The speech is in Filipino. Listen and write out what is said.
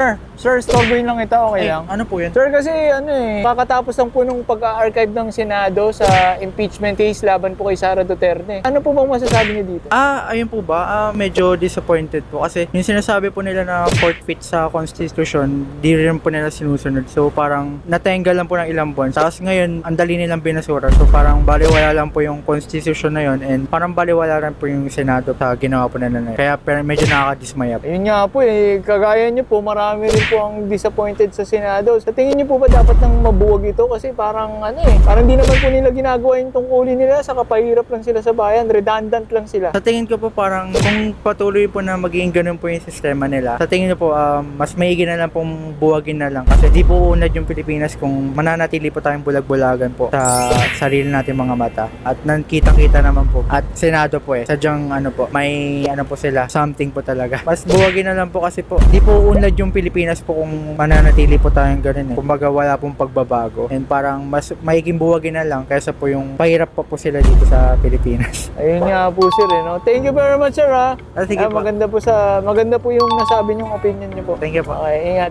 Sir, sir, storboy lang ito, okay Ay, lang? ano po yan? Sir, kasi ano eh, kakatapos lang po nung pag-archive ng Senado sa impeachment case laban po kay Sara Duterte. Ano po bang masasabi niyo dito? Ah, ayun po ba? Ah, medyo disappointed po kasi yung sinasabi po nila na forfeit sa constitution, di rin po nila sinusunod. So parang natenggal lang po ng ilang buwan. Tapos ngayon, ang dali nilang binasura. So parang baliwala lang po yung constitution na yun and parang baliwala rin po yung Senado sa ginawa po nila na yun. Kaya pero medyo nakakadismaya po. Ayun nga po eh, kagaya niyo po, marami rin po ang disappointed sa Senado. Sa tingin niyo po ba dapat nang mabuwag ito? Kasi parang ano eh, parang di naman po nila ginagawa yung tungkulin nila, sa kapahirap lang sila sa bayan, redundant lang sila. Sa tingin ko po parang kung patuloy po na magiging ganun po yung sistema nila, sa tingin ko po um, mas maigi na lang pong buwagin na lang kasi di po unad yung Pilipinas kung mananatili po tayong bulag-bulagan po sa sarili natin mga mata at nakita-kita naman po at Senado po eh sadyang ano po may ano po sila something po talaga mas buwagin na lang po kasi po di po unad yung Pilipinas po kung mananatili po tayong ganun eh kumbaga wala pong pagbabago and parang mas maiging buwagin na lang kaysa po yung pahirap pa po sila dito sa Pilipinas Ayun nga po sir eh, no? Thank you very much sir ha. Ah, sige Ah, po. maganda po sa maganda po yung nasabi niyong opinion niyo po. thank you po Okay, ingat.